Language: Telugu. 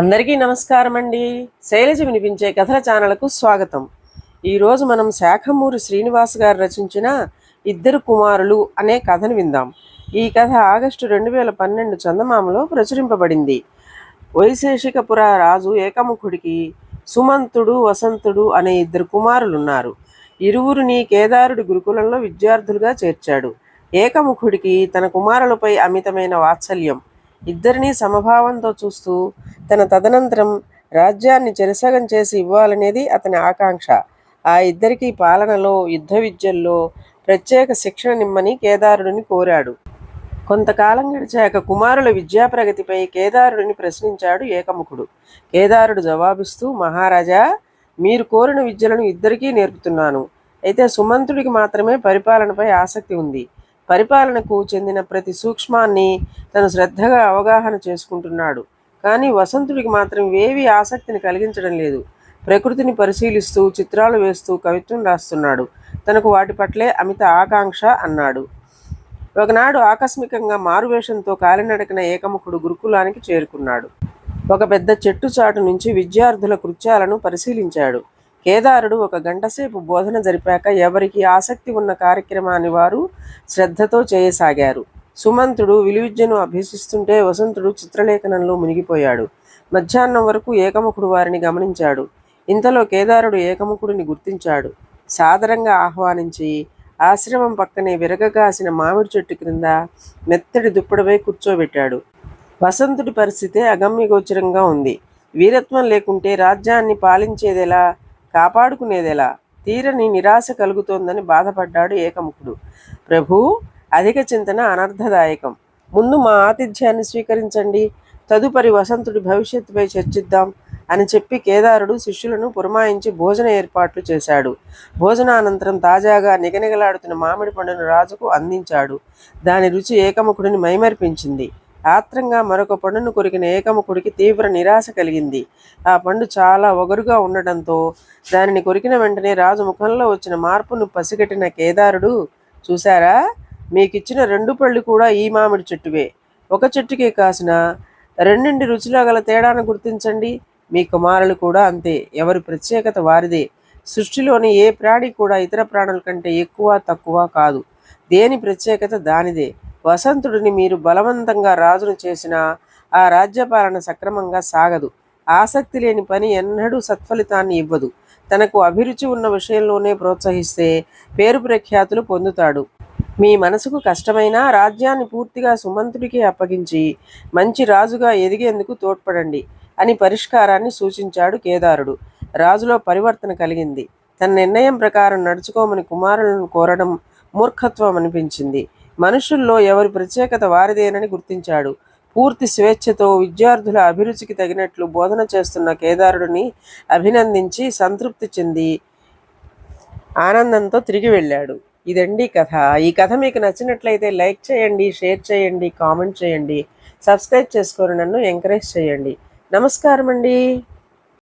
అందరికీ నమస్కారం అండి శైలజ వినిపించే కథల ఛానల్కు స్వాగతం. ఈరోజు మనం శాఖమూరి శ్రీనివాస్ గారు రచించిన ఇద్దరు కుమారులు అనే కథను విందాం. ఈ కథ ఆగస్టు రెండు వేల పన్నెండు చందమామలో ప్రచురింపబడింది. వైశేషికపుర రాజు ఏకముఖుడికి సుమంతుడు వసంతుడు అనే ఇద్దరు కుమారులున్నారు. ఇరువురిని కేదారుడి గురుకులంలో విద్యార్థులుగా చేర్చాడు. ఏకముఖుడికి తన కుమారులపై అమితమైన వాత్సల్యం. ఇద్దరినీ సమభావంతో చూస్తూ తన తదనంతరం రాజ్యాన్ని చెరసగం చేసి ఇవ్వాలనేది అతని ఆకాంక్ష. ఆ ఇద్దరికీ పాలనలో యుద్ధ విద్యల్లో ప్రత్యేక శిక్షణ నిమ్మని కేదారుడిని కోరాడు. కొంతకాలం గడిచాక కుమారుల విద్యా ప్రగతిపై కేదారుడిని ప్రశ్నించాడు ఏకముఖుడు. కేదారుడు జవాబిస్తూ మహారాజా మీరు కోరిన విద్యలను ఇద్దరికీ నేర్పుతున్నాను. అయితే సుమంతుడికి మాత్రమే పరిపాలనపై ఆసక్తి ఉంది. పరిపాలనకు చెందిన ప్రతి సూక్ష్మాన్ని తను శ్రద్ధగా అవగాహన చేసుకుంటున్నాడు. కానీ వసంతుడికి మాత్రం ఏవి ఆసక్తిని కలిగించడం లేదు. ప్రకృతిని పరిశీలిస్తూ చిత్రాలు వేస్తూ కవిత్వం రాస్తున్నాడు. తనకు వాటి పట్లే అమిత ఆకాంక్ష అన్నాడు. ఒకనాడు ఆకస్మికంగా మారువేషంతో కాలినడకన ఏకముఖుడు గురుకులానికి చేరుకున్నాడు. ఒక పెద్ద చెట్టు చాటు నుంచి విద్యార్థుల కృత్యాలను పరిశీలించాడు. కేదారుడు ఒక గంటసేపు బోధన జరిపాక ఎవరికి ఆసక్తి ఉన్న కార్యక్రమాన్ని వారు శ్రద్ధతో చేయసాగారు. సుమంతుడు విలువిద్యను అభ్యసిస్తుంటే వసంతుడు చిత్రలేఖనంలో మునిగిపోయాడు. మధ్యాహ్నం వరకు ఏకముఖుడు వారిని గమనించాడు. ఇంతలో కేదారుడు ఏకముఖుడిని గుర్తించాడు. సాదరంగా ఆహ్వానించి ఆశ్రమం పక్కనే విరగగాసిన మామిడి చెట్టు క్రింద మెత్తడి దుప్పటిపై కూర్చోబెట్టాడు. వసంతుడి పరిస్థితి అగమ్యగోచరంగా ఉంది. వీరత్వం లేకుంటే రాజ్యాన్ని పాలించేదెలా కాపాడుకునేదెలా? తీరని నిరాశ కలుగుతోందని బాధపడ్డాడు ఏకముఖుడు. ప్రభు అధిక చింతన అనర్థదాయకం ముందు మా ఆతిథ్యాన్ని స్వీకరించండి. తదుపరి వసంతుడి భవిష్యత్తుపై చర్చిద్దాం అని చెప్పి కేదారుడు శిష్యులను పురమాయించి భోజన ఏర్పాట్లు చేశాడు. భోజనానంతరం తాజాగా నిగనిగలాడుతున్న మామిడి పండును రాజుకు అందించాడు. దాని రుచి ఏకముఖుడిని మైమర్పించింది. ఆత్రంగా మరొక పండును కొరికిన ఏకముఖుడికి తీవ్ర నిరాశ కలిగింది. ఆ పండు చాలా ఒగరుగా ఉండడంతో దానిని కొరికిన వెంటనే రాజు ముఖంలో వచ్చిన మార్పును పసిగట్టిన కేదారుడు చూశారా? మీకిచ్చిన రెండు పళ్ళు కూడా ఈ మామిడి చెట్టువే. ఒక చెట్టుకే కాసిన రెండింటి రుచిలో గల తేడాను గుర్తించండి. మీ కుమారులు కూడా అంతే. ఎవరి ప్రత్యేకత వారిదే. సృష్టిలోని ఏ ప్రాణి కూడా ఇతర ప్రాణుల కంటే ఎక్కువ తక్కువ కాదు. దేని ప్రత్యేకత దానిదే. వసంతుడిని మీరు బలవంతంగా రాజును చేసినా ఆ రాజ్యపాలన సక్రమంగా సాగదు. ఆసక్తి లేని పని ఎన్నడూ సత్ఫలితాన్ని ఇవ్వదు. తనకు అభిరుచి ఉన్న విషయంలోనే ప్రోత్సహిస్తే పేరు ప్రఖ్యాతులు పొందుతాడు. మీ మనసుకు కష్టమైనా రాజ్యాన్ని పూర్తిగా సుమంతుడికి అప్పగించి మంచి రాజుగా ఎదిగేందుకు తోడ్పడండి అని పరిష్కారాన్ని సూచించాడు కేదారుడు. రాజులో పరివర్తన కలిగింది. తన నిర్ణయం ప్రకారం నడుచుకోమని కుమారులను కోరడం మూర్ఖత్వం అనిపించింది మనుషుల్లో ఎవరి ప్రత్యేకత వారిదేనని గుర్తించాడు. పూర్తి స్వేచ్ఛతో విద్యార్థుల అభిరుచికి తగినట్లు బోధన చేస్తున్న కేదారుడిని అభినందించి సంతృప్తి చెంది ఆనందంతో తిరిగి వెళ్ళాడు. ఇదండి కథ. ఈ కథ మీకు నచ్చినట్లయితే లైక్ చేయండి షేర్ చేయండి కామెంట్ చేయండి. సబ్స్క్రైబ్ చేసుకొని నన్ను ఎంకరేజ్ చేయండి. నమస్కారం అండి